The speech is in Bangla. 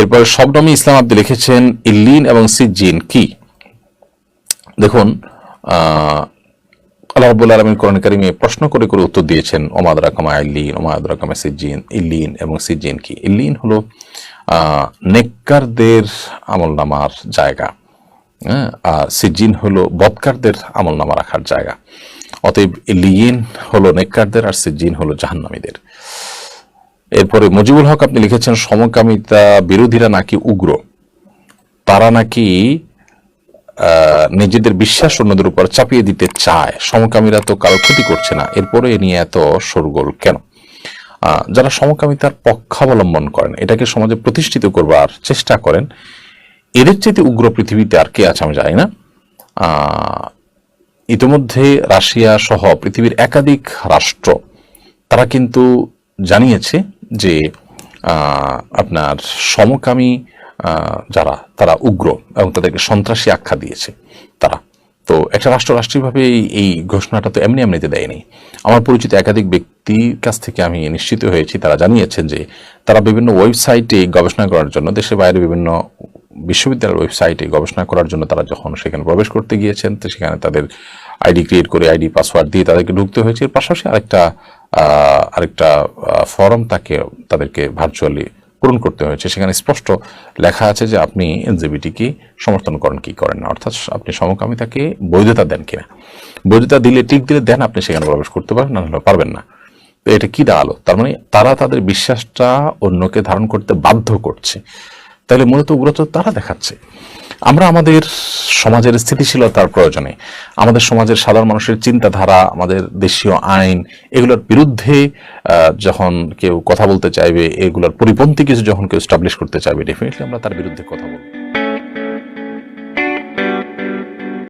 এরপরে শবনমী ইসলাম আব্দি লিখেছেন ইল্লিন এবং সিজিন কি? দেখুন আল্লাহ রাব্বুল আলামিন কোরআন কারিমে প্রশ্ন করে করে উত্তর দিয়েছেন ওমাদ রাকামা ইল্লিন ওমাদ রাকামা সিজিন ইল্লিন এবং সিজিন কি? ইল্লিন হলো নেককারদের আমলনামার জায়গা। হ্যাঁ, আর সিজিন হলো বদকারদের আমলনামা রাখার জায়গা। অতএব ইল্লিন হলো নেককারদের আর সিজিন হলো জাহান্নামীদের। এরপরে মুজিবুল হক আপনি লিখেছেন, সমকামিতা বিরোধীরা নাকি উগ্র? তারা নাকি নিজেদের বিশ্বাস অন্যদের উপর চাপিয়ে দিতে চায়। সমকামীরা তো কারও ক্ষতি করছে না। এরপরে এ নিয়ে এত শোরগোল কেন? যারা সমকামিতার পক্ষাবলম্বন করেন, এটাকে সমাজে প্রতিষ্ঠিত করবার চেষ্টা করেন, এদের চাইতে উগ্র পৃথিবীতে আর কে আছে আমি জানি না। ইতিমধ্যে রাশিয়া সহ পৃথিবীর একাধিক রাষ্ট্র, তারা কিন্তু জানিয়েছে যে আপনার সমকামী যারা, তারা উগ্র এবং তাদেরকে সন্ত্রাসী আখ্যা দিয়েছে, তারা। তো একটা রাষ্ট্র রাষ্ট্রীয়ভাবে এই- ঘোষণাটা তো এমনি এমনিতে দেয়নি। আমার পরিচিত একাধিক ব্যক্তির কাছ থেকে আমি নিশ্চিত হয়েছি, তারা জানিয়েছেন যে, তারা বিভিন্ন ওয়েবসাইটে গবেষণা করার জন্য দেশের বাইরে বিভিন্ন বিশ্ববিদ্যালয়ের ওয়েবসাইটে গবেষণা করার জন্য তারা যখন সেখানে প্রবেশ করতে গিয়েছেন, তো সেখানে তাদের আইডি ক্রিয়েট করে আইডি পাসওয়ার্ড দিয়ে তাদেরকে ঢুকতে হয়েছে। পাশাপাশি আরেকটা আরেকটা ফর্ম তাকে, তাদেরকে ভার্চুয়ালি পূরণ করতে হয়েছে। সেখানে স্পষ্ট লেখা আছে যে আপনি এনজিবিটিকে সমর্থন করেন, কি করেন না। অর্থাৎ আপনি সমকামিতাকে বৈধতা দেন কিনা। বৈধতা দিলে, টিক দিলে দেন, আপনি সেখানে প্রবেশ করতে পারেন না হলে পারবেন না। তো এটা কি দাঁড়াল? তার মানে তারা তাদের বিশ্বাসটা অন্যকে ধারণ করতে বাধ্য করছে। তাহলে মূলত উগ্রতা তারা দেখাচ্ছে। আমরা আমাদের সমাজের স্থিতিশীলতার প্রয়োজনে, আমাদের সমাজের সাধারণ মানুষের চিন্তাধারা, আমাদের দেশীয় আইন, এগুলোর বিরুদ্ধে যখন কেউ কথা বলতে চাইবে, এগুলোর পরিপন্থী কিছু যখন কেউ স্টাবলিশ করতে চাইবে ডেফিনেটলি আমরা তার বিরুদ্ধে কথা বলব।